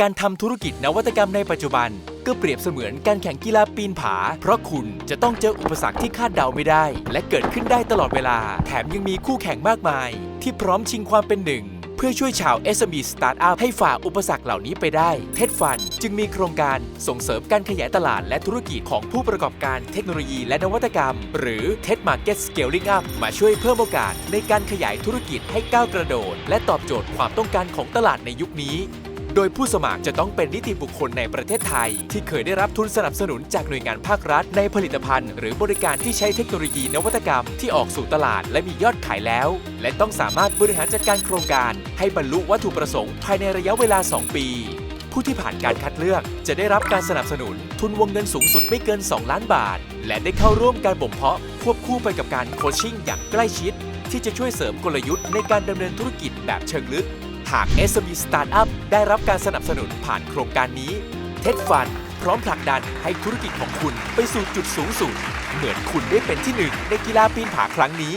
การทำธุรกิจนวัตกรรมในปัจจุบัน ก็เปรียบเสมือนการแข่งกีฬาปีนผา เพราะคุณจะต้องเจออุปสรรคที่คาดเดาไม่ได้ และเกิดขึ้นได้ตลอดเวลา แถมยังมีคู่แข่งมากมาย ที่พร้อมชิงความเป็นหนึ่ง เพื่อช่วยชาว SME Startup ให้ฝ่าอุปสรรคเหล่านี้ไปได้ เท็ดฟันจึงมีโครงการส่งเสริมการขยายตลาดและธุรกิจของผู้ประกอบการเทคโนโลยีและนวัตกรรม หรือ TED Market Scaling Up มาช่วยเพิ่มโอกาสในการขยายธุรกิจให้ก้าวกระโดด และตอบโจทย์ความต้องการของตลาดในยุคนี้ โดยผู้สมัครจะต้องเป็นนิติบุคคลในประเทศไทย ที่เคยได้รับทุนสนับสนุนจากหน่วยงานภาครัฐ ในผลิตภัณฑ์ หรือบริการที่ใช้เทคโนโลยีนวัตกรรมที่ออกสู่ตลาดและมียอดขายแล้ว และต้องสามารถบริหารจัดการโครงการ ให้บรรลุวัตถุประสงค์ภายในระยะเวลา 2 ปีผู้ที่ผ่านการคัดเลือกจะได้รับการสนับสนุน ทุนวงเงินสูงสุดไม่เกิน 2 ล้านบาท และได้เข้าร่วมการบ่มเพาะ ควบคู่ไปกับการโคชชิ่งอย่างใกล้ชิด ที่จะช่วยเสริมกลยุทธ์ในการดำเนินธุรกิจแบบเชิงลึก หาก SME Startup ได้รับการสนับสนุนผ่านโครงการนี้ เท็ดฟันพร้อมผลักดันให้ธุรกิจของคุณไปสู่จุดสูงสุด เหมือนคุณได้เป็นที่หนึ่งในกีฬาปีนผาครั้งนี้